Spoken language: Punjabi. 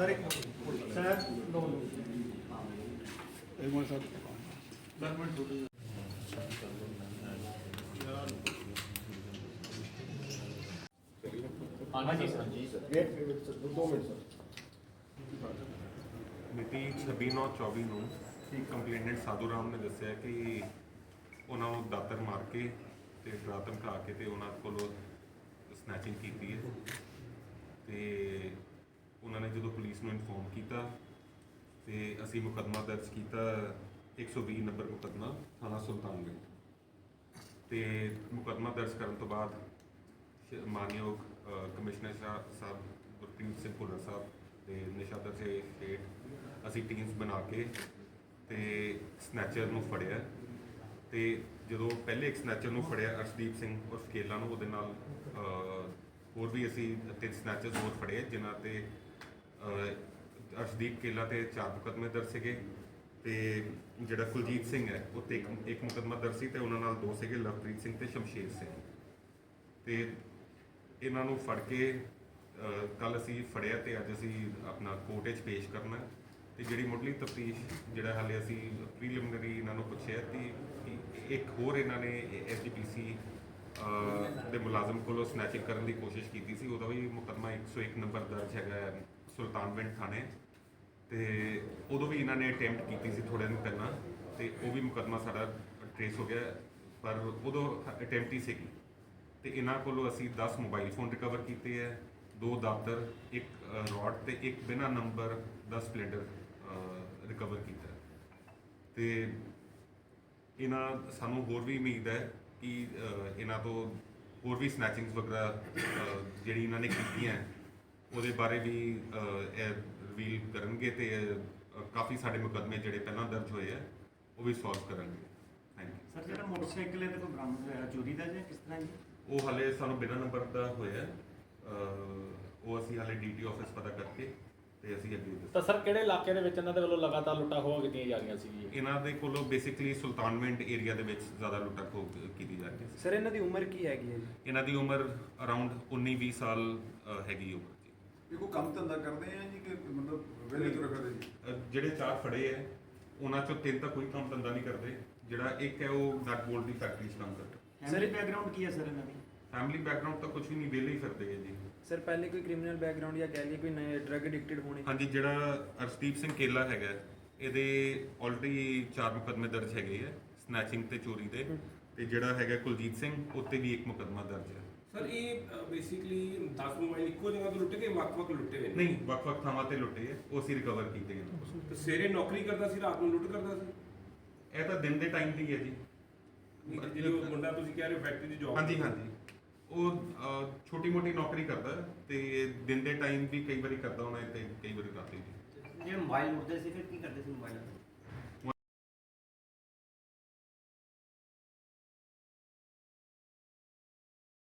ਸਰ ਇੱਕ ਸਰ ਨੋ ਨੋ ਇੱਕ ਮਿੰਟ ਸਰ। ਦਸ ਮਿੰਟ ਛੋਟੇ ਹਾਂਜੀ ਸਰ। ਜੀ ਵੇਟ ਵੇਟ ਸਰ ਦੋ ਮਿੰਟ ਸਰ। ਮਿਤੀ 26/9/24 ਨੂੰ ਕੰਪਲੇਨੈਂਟ ਸਾਧੂ ਰਾਮ ਨੇ ਦੱਸਿਆ ਕਿ ਉਹਨਾਂ ਨੂੰ ਦਾਤਰ ਮਾਰ ਕੇ ਤੇ ਡਰਾ ਧਮਕਾ ਕੇ ਤੇ ਉਹਨਾਂ ਕੋਲੋਂ ਸਨੈਚਿੰਗ ਕੀਤੀ ਹੈ। ਤੇ ਉਹਨਾਂ ਨੇ ਜਦੋਂ ਪੁਲਿਸ ਨੂੰ ਇਨਫੋਰਮ ਕੀਤਾ ਤੇ ਅਸੀਂ ਮੁਕੱਦਮਾ ਦਰਜ ਕੀਤਾ 120 ਨੰਬਰ ਮੁਕੱਦਮਾ, ਥਾਣਾ ਸੁਲਤਾਨਗੜ੍ਹ ਤੇ ਮੁਕੱਦਮਾ ਦਰਜ ਕਰਨ ਤੋਂ ਬਾਅਦ ਮਾਨਯੋਗ ਕਮਿਸ਼ਨਰ ਸਾਹਿਬ ਸਾਹਿਬ ਗੁਰਪ੍ਰੀਤ ਸਿੰਘ ਭੁੱਲਰ ਸਾਹਿਬ ਤੇ ਨਿਸ਼ਾਦਰ ਸੇ ਸਟੇਟ ਅਸੀਂ ਟੀਮਸ ਬਣਾ ਕੇ ਤੇ ਸਨੈਚਰ ਨੂੰ ਫੜਿਆ। ਤੇ ਜਦੋਂ ਪਹਿਲੇ ਇੱਕ ਸਨੈਚਰ ਨੂੰ ਫੜਿਆ ਅਰਸ਼ਦੀਪ ਸਿੰਘ ਔਰ ਕੇਲਾ ਨੂੰ, ਉਹਦੇ ਨਾਲ ਹੋਰ ਵੀ ਅਸੀਂ ਤਿੰਨ ਸਨੈਚਰਸ ਹੋਰ ਫੜੇ, ਜਿਨ੍ਹਾਂ ਤੇ ਅਰਸ਼ਦੀਪ ਕੇਲਾ ਤੇ ਚਾਰ ਮੁਕੱਦਮੇ ਦਰਜ ਸੀਗੇ ਤੇ ਜਿਹੜਾ ਕੁਲਜੀਤ ਸਿੰਘ ਹੈ, ਉਹ ਤੇ ਇੱਕ ਇੱਕ ਮੁਕੱਦਮਾ ਦਰਜ ਸੀ ਤੇ ਉਹਨਾਂ ਨਾਲ ਦੋ ਸੀਗੇ, ਲਵਪ੍ਰੀਤ ਸਿੰਘ ਤੇ ਸ਼ਮਸ਼ੇਰ ਸਿੰਘ ਤੇ ਇਹਨਾਂ ਨੂੰ ਫੜ ਕੇ ਕੱਲ ਅਸੀਂ ਫੜਿਆ ਤੇ ਅੱਜ ਅਸੀਂ ਆਪਣਾ ਕੋਰਟ 'ਚ ਪੇਸ਼ ਕਰਨਾ ਹੈ। ਤੇ ਜਿਹੜੀ ਮੁੱਢਲੀ ਤਫਤੀਸ਼ ਜਿਹੜਾ ਹਾਲੇ ਅਸੀਂ ਪ੍ਰੀਲਿਮਿਨਰੀ ਇਹਨਾਂ ਨੂੰ ਪੁੱਛਿਆ ਕਿ ਕਿ ਇੱਕ ਹੋਰ ਇਹਨਾਂ ਨੇ ਐਸਜੀਪੀਸੀ ਦੇ ਮੁਲਾਜ਼ਮ ਕੋਲੋਂ ਸਨੈਚਿੰਗ ਕਰਨ ਦੀ ਕੋਸ਼ਿਸ਼ ਕੀਤੀ ਸੀ, ਉਹਦਾ ਵੀ ਮੁਕੱਦਮਾ 101 ਨੰਬਰ ਦਰਜ ਹੈਗਾ ਹੈ ਸੁਲਤਾਨਵਿੰਡ ਥਾਣੇ ਤੇ ਉਦੋਂ ਵੀ ਇਹਨਾਂ ਨੇ ਅਟੈਂਪਟ ਕੀਤੀ ਸੀ ਥੋੜੇ ਦਿਨ ਪਹਿਲਾਂ ਤੇ ਉਹ ਵੀ ਮੁਕੱਦਮਾ ਸਾਡਾ ਟ੍ਰੇਸ ਹੋ ਗਿਆ, ਪਰ ਉਦੋਂ ਅਟੈਂਪਟ ਹੀ ਸੀਗੀ ਤੇ ਇਹਨਾਂ ਕੋਲੋਂ ਅਸੀਂ 10 ਮੋਬਾਈਲ ਫੋਨ ਰਿਕਵਰ ਕੀਤੇ ਹੈ ਦੋ ਦਾਤਰ ਇੱਕ ਰੋਡ ਤੇ ਇੱਕ ਬਿਨਾ ਨੰਬਰ ਦਾ ਸਪਲੈਂਡਰ ਰਿਕਵਰ ਕੀਤਾ ਹੈ। ਤੇ ਇਹਨਾਂ, ਸਾਨੂੰ ਹੋਰ ਵੀ ਉਮੀਦ ਹੈ ਕਿ ਇਹਨਾਂ ਤੋਂ ਹੋਰ ਵੀ ਸਨੈਚਿੰਗਸ ਵਗੈਰਾ ਜਿਹੜੀ ਇਹਨਾਂ ਨੇ ਕੀਤੀਆਂ ਉਹਦੇ ਬਾਰੇ ਵੀ ਅ, ਇਹ ਰਿਵੀਲ ਕਰਨਗੇ ਤੇ ਕਾਫੀ ਸਾਡੇ ਮੁਕੱਦਮੇ ਜਿਹੜੇ ਪਹਿਲਾਂ ਦਰਜ ਹੋਏ ਆ ਉਹ ਵੀ ਸੋਲਵ ਕਰਨਗੇ। ਥੈਂਕ ਯੂ ਸਰ ਜਿਹੜਾ ਮੋਟਰਸਾਈਕਲ ਹੈ ਤੇ ਕੋਈ ਬਰਾਮਦ ਹੋਇਆ ਚੋਰੀ ਦਾ ਜਾਂ ਕਿਸ ਤਰ੍ਹਾਂ ਜੀ? ਉਹ ਹਾਲੇ ਸਾਨੂੰ ਬਿਨਾਂ ਨੰਬਰ ਦਾ ਹੋਇਆ। ਅਹ ਉਹ ਅਸੀਂ ਹਾਲੇ ਡੀਟੀ ਆਫਿਸ ਪਤਾ ਕਰਕੇ ਤੇ ਅਸੀਂ ਅੱਗੇ ਦੱਸ ਤਾਂ ਸਰ ਕਿਹੜੇ ਇਲਾਕੇ ਦੇ ਵਿੱਚ ਇਹਨਾਂ ਦੇ ਵੱਲੋਂ ਲਗਾਤਾਰ ਲੁੱਟਾਂ ਖੋਹਾਂ ਕੀਤੀਆਂ ਜਾ ਰਹੀਆਂ ਸੀ ਜੀ? ਇਹਨਾਂ ਦੇ ਕੋਲੋਂ ਬੇਸਿਕਲੀ ਸੁਲਤਾਨਵਿੰਡ ਏਰੀਆ ਦੇ ਵਿੱਚ ਜ਼ਿਆਦਾ ਲੁੱਟਾਂ ਖੋਹ ਕੀਤੀ ਜਾ ਰਹੀ ਹੈ ਸਰ ਇਹਨਾਂ ਦੀ ਉਮਰ ਕੀ ਹੈਗੀ ਹੈ ਜੀ? ਇਹਨਾਂ ਦੀ ਉਮਰ ਅਰਾਊਂਡ 19 20 ਸਾਲ ਅਹ, ਹੈਗੀ ਉਮਰ। ਇਹ ਕੋਈ ਕੰਮ ਧੰਦਾ ਕਰਦੇ ਆ ਜੀ ਕਿ ਮਤਲਬ ਵੇਲੇ ਤੁਰ ਕਰਦੇ ਜੀ? ਅਹ, ਜਿਹੜੇ ਚਾਰ ਫੜੇ ਹੈ ਉਹਨਾਂ ਚੋਂ ਤਿੰਨ ਤਾਂ ਕੋਈ ਕੰਮ ਧੰਦਾ ਨਹੀਂ ਕਰਦੇ। ਜਿਹੜਾ ਇੱਕ ਹੈ ਉਹ ਨਟ ਬੋਲਟ ਦੀ ਫੈਕਟਰੀ 'ਚ ਕੰਮ ਕਰਦਾ। ਫੈਮਿਲੀ ਬੈਕਗ੍ਰਾਉਂਡ ਕੀ ਹੈ ਸਰ ਇਹਨਾਂ ਦੀ? ਫੈਮਿਲੀ ਬੈਕਗ੍ਰਾਉਂਡ ਤਾਂ ਕੁਝ ਵੀ ਨਹੀਂ ਵਿਹਲੇ ਹੀ ਫਿਰਦੇ ਹੈ ਜੀ। ਸਰ ਪਹਿਲੇ ਕੋਈ ਕ੍ਰਿਮੀਨਲ ਬੈਕਗ੍ਰਾਉਂਡ ਜਾਂ ਕਹਿ ਲਈਏ ਕੋਈ ਨਏ ਡਰਗ ਐਡਿਕਟਡ ਹੋਣੇ? ਹਾਂਜੀ ਜਿਹੜਾ ਅਰਸ਼ਦੀਪ ਸਿੰਘ ਕੇਲਾ ਹੈਗਾ ਇਹਦੇ ਆਲਰੇਡੀ ਚਾਰ ਮੁਕੱਦਮੇ ਦਰਜ ਹੈਗੇ ਆ ਸਨੈਚਿੰਗ ਤੇ ਚੋਰੀ ਦੇ। ਤੇ ਜਿਹੜਾ ਹੈਗਾ ਕੁਲਜੀਤ ਸਿੰਘ ਉੱਤੇ ਵੀ ਇੱਕ ਮੁਕੱਦਮਾ ਦਰਜ ਹੈ ਸਰ ਇਹ ਬੇਸਿਕਲੀ 10 ਮੋਬਾਈਲ ਇੱਕੋ ਜਗ੍ਹਾ ਤੋਂ ਲੁੱਟ ਕੇ ਵੱਖ-ਵੱਖ ਲੁੱਟੇ ਹੋਏ ਨੇ? ਨਹੀਂ ਵੱਖ-ਵੱਖ ਥਾਵਾਂ ਤੇ ਲੁੱਟੇ ਆ ਉਹ ਅਸੀਂ ਰਿਕਵਰ ਕੀਤੇ ਗਏ ਤੇ ਸਵੇਰੇ ਨੌਕਰੀ ਕਰਦਾ ਸੀ ਰਾਤ ਨੂੰ ਲੁੱਟ ਕਰਦਾ ਸੀ? ਇਹ ਤਾਂ ਦਿਨ ਦੇ ਟਾਈਮ ਦੀ ਹੈ ਜੀ। ਜਿਹੜੀ ਉਹ ਮੁੰਡਾ ਤੁਸੀਂ ਕਹਿ ਰਹੇ ਹੋ ਫੈਕਟਰੀ 'ਚ ਜੌਬ ਹਾਂਜੀ ਹਾਂਜੀ। ਉਹ ਛੋਟੀ ਮੋਟੀ ਨੌਕਰੀ ਕਰਦਾ ਹੈ ਤੇ ਦਿਨ ਦੇ ਟਾਈਮ ਵੀ ਕਈ ਵਾਰੀ ਕਰਦਾ ਹੋਣਾ ਹੈ ਤੇ ਕਈ ਵਾਰੀ ਰਾਤੀ ਵੀ ਜੇ ਮੋਬਾਈਲ ਮੁੱਦੇ ਸੀ ਫਿਰ ਕੀ ਕਰਦੇ ਸੀ ਮੋਬਾਈਲ